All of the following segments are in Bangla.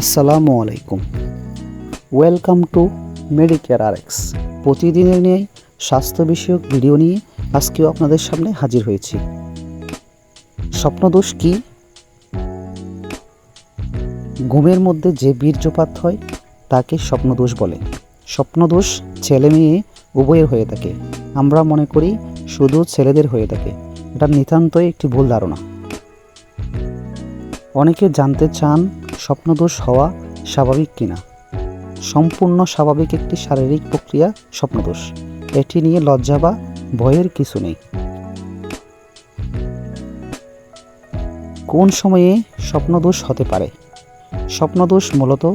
আসসালামু আলাইকুম। ওয়েলকাম টু মেডিকেয়ার আরএক্স প্রতিদিনের নিয়ে স্বাস্থ্য বিষয়ক ভিডিও নিয়ে আজকেও আপনাদের সামনে হাজির হয়েছি। স্বপ্নদোষ কি? ঘুমের মধ্যে যে বীর্যপাত হয়, তাকে স্বপ্নদোষ বলে। স্বপ্নদোষ ছেলে মেয়ে উভয়ের হয়ে থাকে। আমরা মনে করি শুধু ছেলেদের হয়ে থাকে। এটা নিতান্তই একটি ভুল ধারণা। অনেকে জানতে চান স্বপ্নদোষ হওয়া স্বাভাবিক কিনা? সম্পূর্ণ স্বাভাবিক একটি শারীরিক প্রক্রিয়া স্বপ্নদোষ। এটি নিয়ে লজ্জা বা ভয়ের কিছু নেই। কোন সময়ে স্বপ্নদোষ হতে পারে? স্বপ্নদোষ মূলত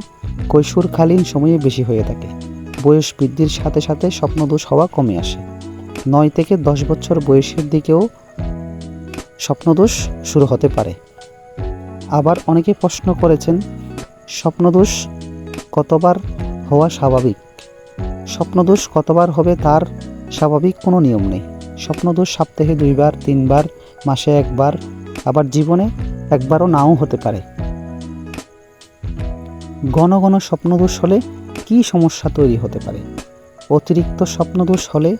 কৈশোরকালীন সময়ে বেশি হয়ে থাকে। বয়স বৃদ্ধির সাথে সাথে স্বপ্নদোষ হওয়া কমে আসে। নয় থেকে দশ বছর বয়সের দিকেও স্বপ্নদোষ শুরু হতে পারে। আবার অনেকে প্রশ্ন করেছেন, স্বপ্নদোষ কতবার হওয়া স্বাভাবিক? স্বপ্নদোষ কতবার হবে তার স্বাভাবিক কোনো নিয়ম নেই। স্বপ্নদোষ সপ্তাহে দুইবার, তিনবার, মাসে একবার, আবার জীবনে একবারও নাও হতে পারে। ঘন ঘন স্বপ্নদোষ হলে কী সমস্যা তৈরি হতে পারে? অতিরিক্ত স্বপ্নদোষ হলে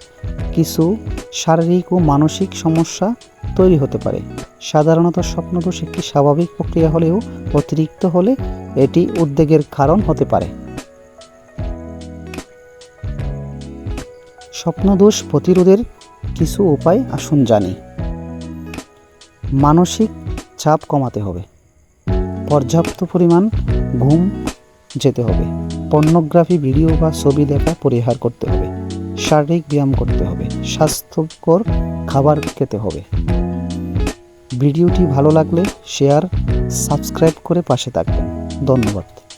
কিছু শারীরিক ও মানসিক সমস্যা তৈরি হতে পারে। সাধারণত স্বপ্নদোষ একটি স্বাভাবিক প্রক্রিয়া হলেও অতিরিক্ত হলে এটি উদ্বেগের কারণ হতে পারে। স্বপ্নদোষ প্রতিরোধের কিছু উপায় আসুন জানি। মানসিক চাপ কমাতে হবে। পর্যাপ্ত পরিমাণ ঘুম যেতে হবে। পর্নোগ্রাফি ভিডিও বা ছবি দেখা পরিহার করতে হবে। শারীরিক ব্যায়াম করতে হবে। স্বাস্থ্যকর খাবার খেতে হবে। ভিডিওটি ভালো লাগলে শেয়ার, সাবস্ক্রাইব করে পাশে থাকবেন। ধন্যবাদ।